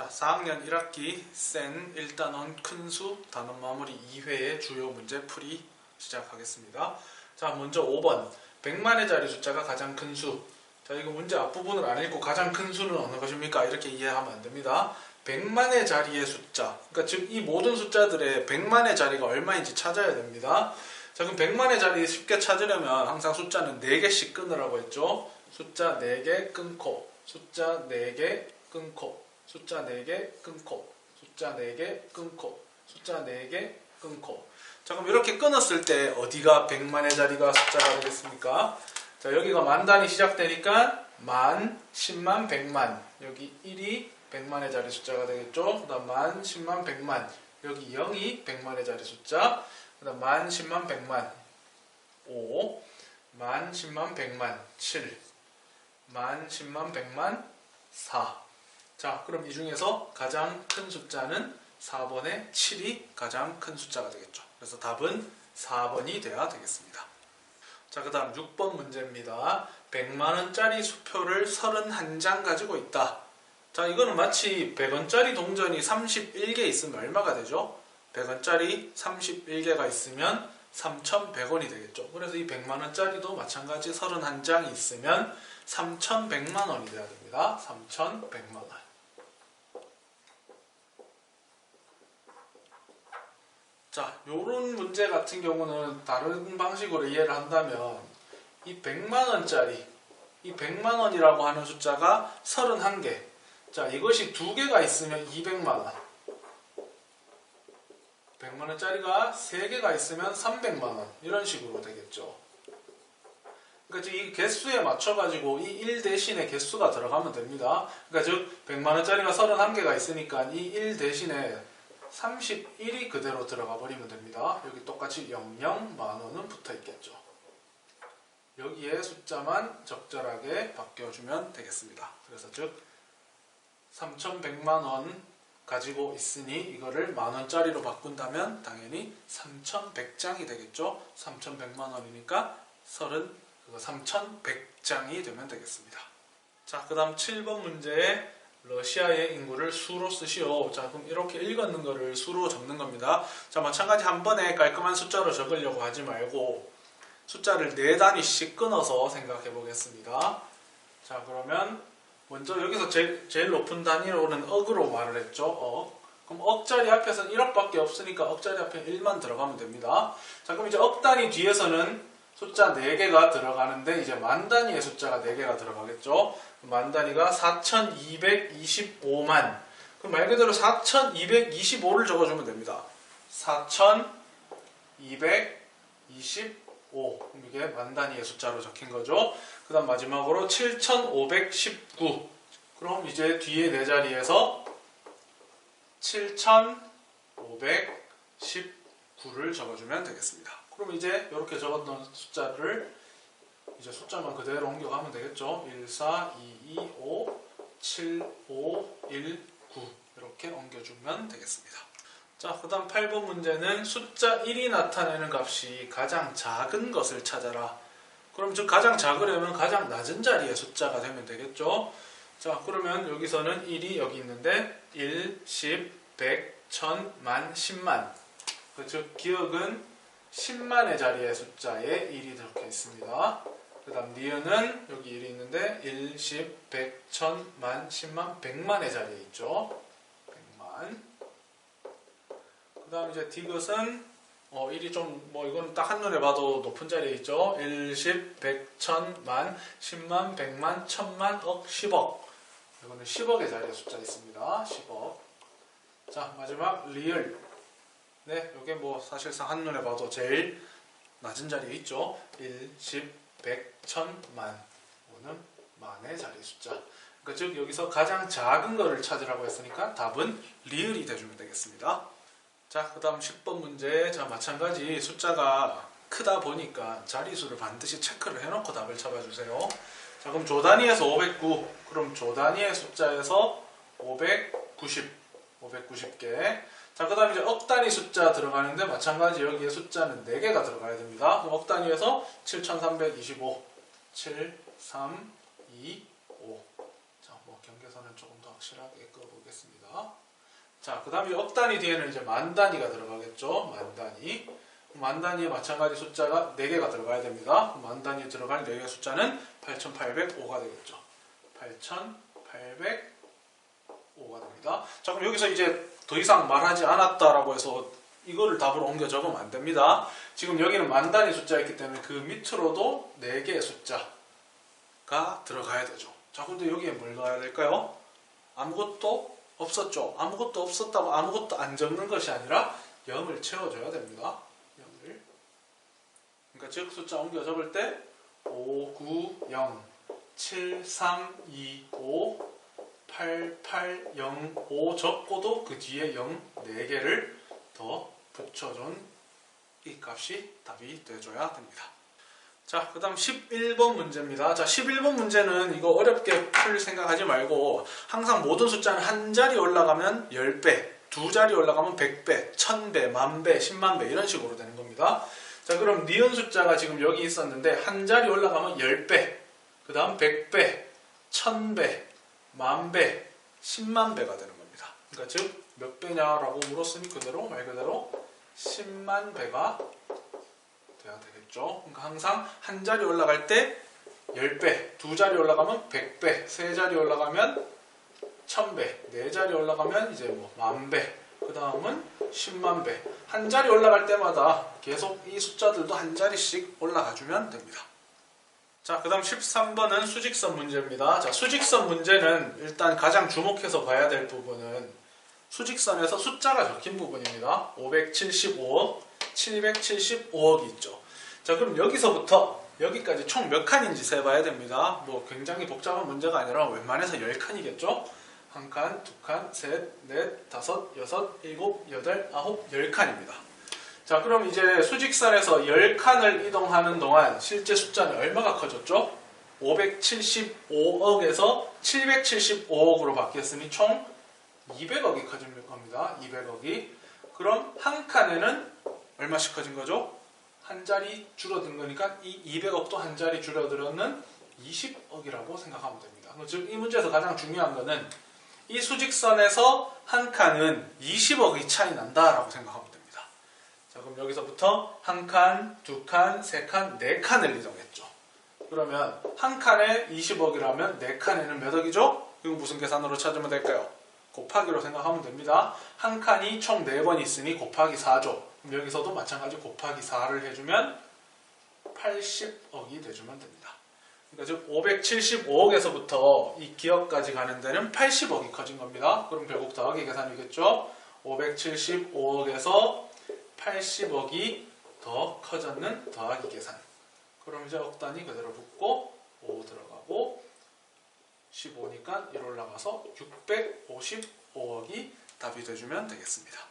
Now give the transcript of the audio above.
자, 4학년 1학기 센 1단원 큰수 단원 마무리 2회의 주요 문제 풀이 시작하겠습니다. 자, 먼저 5번. 100만의 자리 숫자가 가장 큰 수. 자, 이거 문제 앞부분을 안 읽고 가장 큰 수는 어느 것입니까? 이렇게 이해하면 안 됩니다. 100만의 자리의 숫자. 그러니까 즉 이 모든 숫자들의 100만의 자리가 얼마인지 찾아야 됩니다. 자, 그럼 100만의 자리 쉽게 찾으려면 항상 숫자는 4개씩 끊으라고 했죠. 숫자 4개 끊고 숫자 4개 끊고 숫자 4개 끊고. 숫자 4개 끊고. 숫자 4개 끊고. 자 그럼 이렇게 끊었을 때 어디가 100만의 자리가 숫자가 되겠습니까? 자 여기가 만 단위 시작되니까 만, 10만, 100만. 여기 1이 100만의 자리 숫자가 되겠죠? 그 다음 만, 10만, 100만. 여기 0이 100만의 자리 숫자. 그 다음 만, 10만, 100만. 5 만, 10만, 100만. 7 만, 10만, 100만 4 자, 그럼 이 중에서 가장 큰 숫자는 4번의 7이 가장 큰 숫자가 되겠죠. 그래서 답은 4번이 돼야 되겠습니다. 자, 그 다음 6번 문제입니다. 100만원짜리 수표를 31장 가지고 있다. 자, 이거는 마치 100원짜리 동전이 31개 있으면 얼마가 되죠? 100원짜리 31개가 있으면 3,100원이 되겠죠. 그래서 이 100만원짜리도 마찬가지 31장이 있으면 3,100만원이 돼야 됩니다. 3,100만원. 자, 요런 문제 같은 경우는 다른 방식으로 이해를 한다면 이 100만 원짜리 이 100만 원이라고 하는 숫자가 31개. 자, 이것이 두 개가 있으면 200만 원. 100만 원짜리가 세 개가 있으면 300만 원. 이런 식으로 되겠죠. 그러니까 이 개수에 맞춰 가지고 이 1 대신에 개수가 들어가면 됩니다. 그러니까 즉 100만 원짜리가 31개가 있으니까 이 1 대신에 31이 그대로 들어가 버리면 됩니다. 여기 똑같이 00 만원은 붙어 있겠죠. 여기에 숫자만 적절하게 바뀌어주면 되겠습니다. 그래서 즉 3,100만원 가지고 있으니 이거를 만원짜리로 바꾼다면 당연히 3,100장이 되겠죠. 3,100만원이니까 30, 3,100장이 되면 되겠습니다. 자, 그 다음 7번 문제에 러시아의 인구를 수로 쓰시오. 자, 그럼 이렇게 읽었는 거를 수로 적는 겁니다. 자, 마찬가지 한 번에 깔끔한 숫자로 적으려고 하지 말고 숫자를 네 단위씩 끊어서 생각해 보겠습니다. 자, 그러면 먼저 여기서 제일, 제일 높은 단위로는 억으로 말을 했죠. 억. 그럼 억자리 앞에서는 1억밖에 없으니까 억자리 앞에 1만 들어가면 됩니다. 자, 그럼 이제 억 단위 뒤에서는 숫자 4개가 들어가는데 이제 만 단위의 숫자가 4개가 들어가겠죠. 만 단위가 4225만. 그럼 말 그대로 4225를 적어주면 됩니다. 4225. 그럼 이게 만 단위의 숫자로 적힌 거죠. 그 다음 마지막으로 7519. 그럼 이제 뒤에 네 자리에서 7519를 적어주면 되겠습니다. 그럼 이제 이렇게 적었던 숫자를 이제 숫자만 그대로 옮겨가면 되겠죠. 1, 4, 2, 2, 5, 7, 5, 1, 9 이렇게 옮겨주면 되겠습니다. 자, 그 다음 8번 문제는 숫자 1이 나타내는 값이 가장 작은 것을 찾아라. 그럼 즉 가장 작으려면 가장 낮은 자리의 숫자가 되면 되겠죠. 자, 그러면 여기서는 1이 여기 있는데 1, 10, 100, 1000, 만, 10만. 즉 기억은 10만의 자리의 숫자에 1이 적혀 있습니다. 그 다음 니은은 여기 1이 있는데 1, 10, 100, 1000, 만, 10만, 100만의 자리에 있죠. 100만. 그 다음 이제 디귿은 어, 1이 좀 뭐 이거는 딱 한눈에 봐도 높은 자리에 있죠. 1, 10, 100, 1000, 만, 10만, 100만, 1000만, 억, 10억. 이거는 10억의 자리에 숫자 있습니다. 10억. 자, 마지막 리을. 네, 이게 뭐 사실상 한눈에 봐도 제일 낮은 자리에 있죠. 1, 10, 100, 1000, 만. 이거는 만의 자리 숫자. 그러니까 즉 여기서 가장 작은 거를 찾으라고 했으니까 답은 리을이 돼주면 되겠습니다. 자, 그 다음 10번 문제. 자, 마찬가지 숫자가 크다 보니까 자리수를 반드시 체크를 해놓고 답을 잡아주세요. 자, 그럼 조 단위에서 509. 그럼 조 단위의 숫자에서 590. 590개. 자, 그 다음에 이제 억 단위 숫자 들어가는데 마찬가지 여기에 숫자는 4개가 들어가야 됩니다. 그럼 억 단위에서 7325. 7, 3, 2, 5. 자, 뭐 경계선을 조금 더 확실하게 그어보겠습니다. 자, 그 다음에 억 단위 뒤에는 이제 만 단위가 들어가겠죠. 만 단위. 만 단위에 마찬가지 숫자가 4개가 들어가야 됩니다. 그만 단위에 들어갈 4개 숫자는 8805가 되겠죠. 8805 가 됩니다. 자, 그럼 여기서 이제 더 이상 말하지 않았다라고 해서 이거를 답으로 옮겨 적으면 안 됩니다. 지금 여기는 만 단위 숫자였기 때문에 그 밑으로도 4개의 숫자가 들어가야 되죠. 자, 근데 여기에 뭘 넣어야 될까요? 아무것도 없었죠. 아무것도 없었다고 아무것도 안 적는 것이 아니라 0을 채워줘야 됩니다. 0을. 그러니까 즉 숫자 옮겨 적을 때 5, 9, 0, 7, 3, 2, 5, 8, 8, 0, 5 적고도 그 뒤에 0 4개를 더 붙여준 이 값이 답이 돼줘야 됩니다. 자, 그 다음 11번 문제입니다. 자, 11번 문제는 이거 어렵게 풀 생각하지 말고 항상 모든 숫자는 한 자리 올라가면 10배, 두 자리 올라가면 100배, 1000배, 만배, 10만배 이런 식으로 되는 겁니다. 자, 그럼 니은 숫자가 지금 여기 있었는데 한 자리 올라가면 10배, 그 다음 100배, 1000배, 만배, 10만배가 되는 겁니다. 그러니까 즉 몇 배냐라고 물었으니 그대로 말 그대로 10만 배가 돼야 되겠죠. 그러니까 항상 한 자리 올라갈 때 10배, 두 자리 올라가면 100배, 세 자리 올라가면 1000배, 네 자리 올라가면 이제 뭐 만배, 그 다음은 10만 배. 한 자리 올라갈 때마다 계속 이 숫자들도 한 자리씩 올라가 주면 됩니다. 자, 그 다음 13번은 수직선 문제입니다. 자, 수직선 문제는 일단 가장 주목해서 봐야 될 부분은 수직선에서 숫자가 적힌 부분입니다. 575억, 775억이 있죠. 자, 그럼 여기서부터 여기까지 총 몇 칸인지 세봐야 됩니다. 뭐 굉장히 복잡한 문제가 아니라 웬만해서 10칸이겠죠? 한 칸, 두 칸, 셋, 넷, 다섯, 여섯, 일곱, 여덟, 아홉, 열 칸입니다. 자, 그럼 이제 수직선에서 10칸을 이동하는 동안 실제 숫자는 얼마가 커졌죠? 575억에서 775억으로 바뀌었으니 총 200억이 커진 겁니다. 200억이. 그럼 한 칸에는 얼마씩 커진 거죠? 한 자리 줄어든 거니까 이 200억도 한 자리 줄어들었는 20억이라고 생각하면 됩니다. 즉 이 문제에서 가장 중요한 거는 이 수직선에서 한 칸은 20억이 차이 난다라고 생각하면 됩니다. 자, 그럼 여기서부터 한 칸, 두 칸, 세 칸, 네 칸을 이동했죠. 그러면 한 칸에 20억이라면 네 칸에는 몇 억이죠? 이거 무슨 계산으로 찾으면 될까요? 곱하기로 생각하면 됩니다. 한 칸이 총 4번 있으니 곱하기 4죠. 그럼 여기서도 마찬가지 곱하기 4를 해주면 80억이 돼주면 됩니다. 그러니까 즉 575억에서부터 이 기억까지 가는 데는 80억이 커진 겁니다. 그럼 결국 더하기 계산이겠죠. 575억에서 80억이 더 커졌는 더하기 계산. 그럼 이제 억 단위 그대로 붙고 5 들어가고 15니까 1 올라가서 655억이 답이 돼주면 되겠습니다.